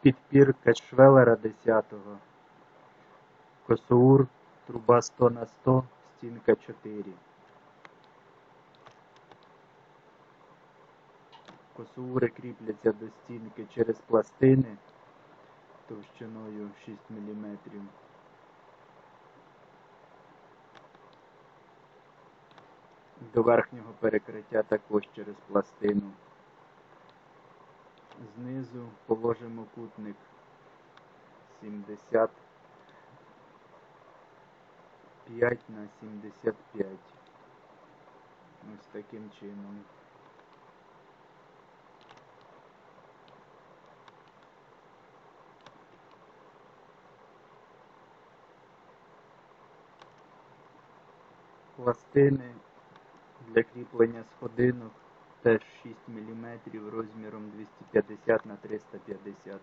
підпірка Швелера 10-го. Косоур, труба 100 на 100, стінка 4. Косоури кріпляться до стінки через пластини товщиною 6 мм. До верхнього перекриття також через пластину. Знизу положимо кутник 75 на 75. Ось таким чином. Пластини для кріплення сходинок теж 6 мм розміром 250 на 350